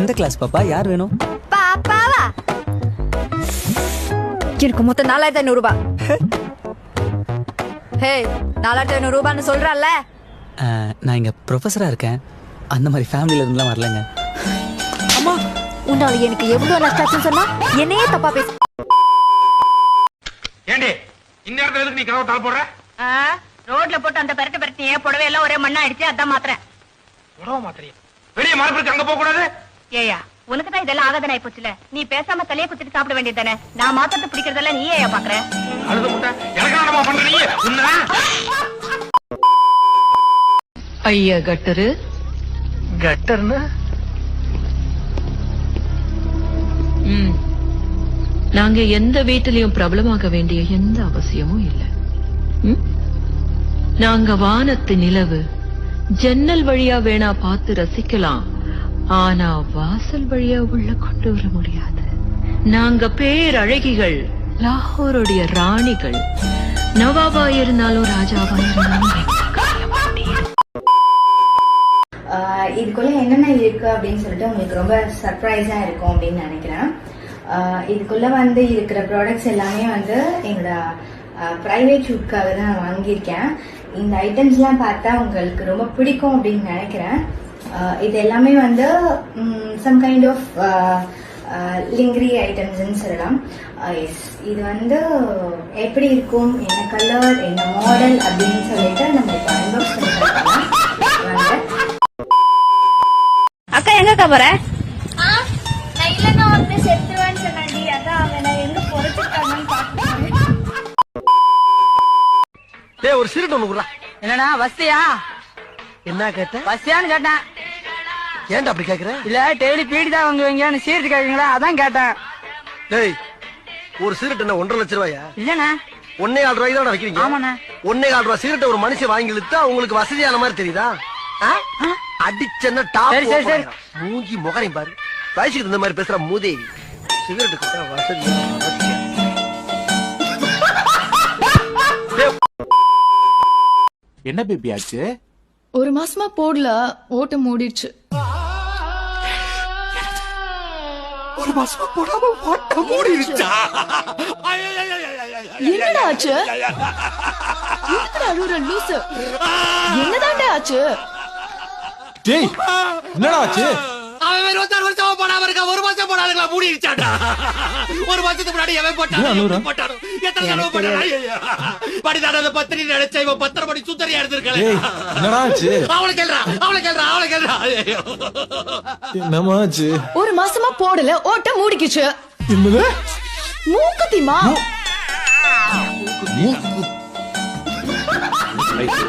எந்த கிளாஸ் பாப்பா? யார் வேணும்? பாப்பாவா? எனக்கு மொத்தம் நாலாயிரத்தி ஐநூறு ரூபாய் ஹே நாலாயிரத்தி ஐநூறு ரூபான்னு சொல்றல்ல நான் இங்க ப்ரொஃபஸரா இருக்கேன். அந்த மாதிரி ஃபேமிலில இருந்துலாம் வரலங்க. அம்மா உன்னால எனக்கு எவ்வளவு நஷ்டாச்சுன்னு சொன்னா என்னையே தப்பா பேச. ஏண்டி இந்நேரத்துல எதுக்கு நீ கதவை தாழ போடுற? ரோட்ல போட்டு அந்த பெரட்டு பெரட்டியே புடவை எல்லாம் ஒரே மண்ணா அடிச்சு அதான் மாத்திரேன் உடவ மாத்திரையா வெளியே மரப்பிற்கு அங்க போக கூடாது ஏயா உனக்கு தான் இதெல்லாம் ஆகாதன ஆயிப்போச்சுல நீ பேசாம தலைய குத்திட்டு சாப்பிட வேண்டியது தானே? நான் மாத்திரத்தை பிடிக்கிறதெல்லாம் நீ ஏயா பாக்குற? அழுது முட்டை. எனக்கு ஐயா கட்டரு. கட்டர்னு. நாங்க எந்த வீட்டிலையும் பிரபலமாக வேண்டிய எந்த அவசியமும் இல்லை. ம்? நாங்க வானத்து நிலவு. ஜன்னல் வழியா வேணா பார்த்து ரசிக்கலாம். ஆனா வாசல் வழியா உள்ள கொண்டு வர முடியாது. நாங்க பேரழகிகள் லாகூருடைய ராணிகள். நவாபா இருந்தாலும் ராஜாவா இருந்தாலும் ஆஹ் இதுக்குள்ள என்னென்ன இருக்கு அப்படின்னு சொல்லிட்டு உங்களுக்கு ரொம்ப சர்ப்ரைஸா இருக்கும் அப்படின்னு நினைக்கிறேன். இதுக்குள்ள வந்து இருக்கிற ப்ராடக்ட்ஸ் எல்லாமே வந்து எங்களோட ப்ரைவேட் ஷூட்காக தான் நான் வாங்கியிருக்கேன். இந்த ஐட்டம்ஸ்லாம் பார்த்தா உங்களுக்கு ரொம்ப பிடிக்கும் அப்படின்னு நினைக்கிறேன். இது எல்லாமே வந்து சம் கைண்ட் ஆஃப் லிங்க்ரி ஐட்டம்ஸ்ன்னு சொல்லலாம். எஸ் இது வந்து எப்படி இருக்கும் என்ன கலர் என்ன மாடல் அப்படின்னு சொல்லிட்டு நம்ம இப்போ அன்பாக்ஸ் பண்ணி பார்க்கலாம் வாங்க அக்கா எங்கக்கா போற? ஒரு ஒண்ணு குடுறா என்னடா வசதியா? என்ன கேட்ட? வசதியான்னு கேட்டேன். ஏன்டா அப்படி கேக்குற? இல்ல டெய்லி பீடி தான் வாங்குவீங்கன்னு சீர்த்து கேட்குங்களா அதான் கேட்டேன். டேய் ஒரு சிகரெட் என்ன ஒன்றரை லட்ச ரூபாயா? இல்லண்ணா. ஒன்னே கால் ரூபாய்க்கு தான் வைக்கிறீங்க. ஆமாண்ணே. ஒன்னே கால் ரூபாய் சிகரெட் ஒரு மனுஷன் வாங்கி இழுத்தா உங்களுக்கு வசதியான மாதிரி தெரியுதா? ஆ? அடிச்சன்னா டாப் சரி, சரி, சரி. மூஞ்சி முகரையும் பாரு. வயசுக்கு இந்த மாதிரி பேசுற மூதேவி. சிகரெட் கொடுத்தா வசதி. என்ன பேபி ஆச்சு? ஒரு மாசமா போடல ஓட்ட மூடிடுச்சு. ஒரு மாசமா போடாம ஓட்ட மூடிருச்சா என்னடா ஆச்சு? எதுக்குடா அழுகுற லூசு? ஆச்சு? டேய் என்னடா ஆச்சு? அவன் இருபத்தாறு வருஷமா போடாம இருக்கா ஒரு மாசம் போடாதுங்களா மூடி இருச்சாடா ஒரு மாசத்துக்கு முன்னாடி எவன் போட்டான் போட்டானோ எத்தனை தடவை போட்டானோ படிதான பத்திரி நினைச்ச இவன் பத்திர படி சுத்தரியா எடுத்திருக்கல. என்னடா ஆச்சு? அவளை கேள்றா அவளை கேள்றா அவளை கேள்றா. என்னமா ஆச்சு? ஒரு மாசமா போடல ஓட்ட மூடிக்குச்சு. என்னது? மூக்குத்திமா? ரைட்டு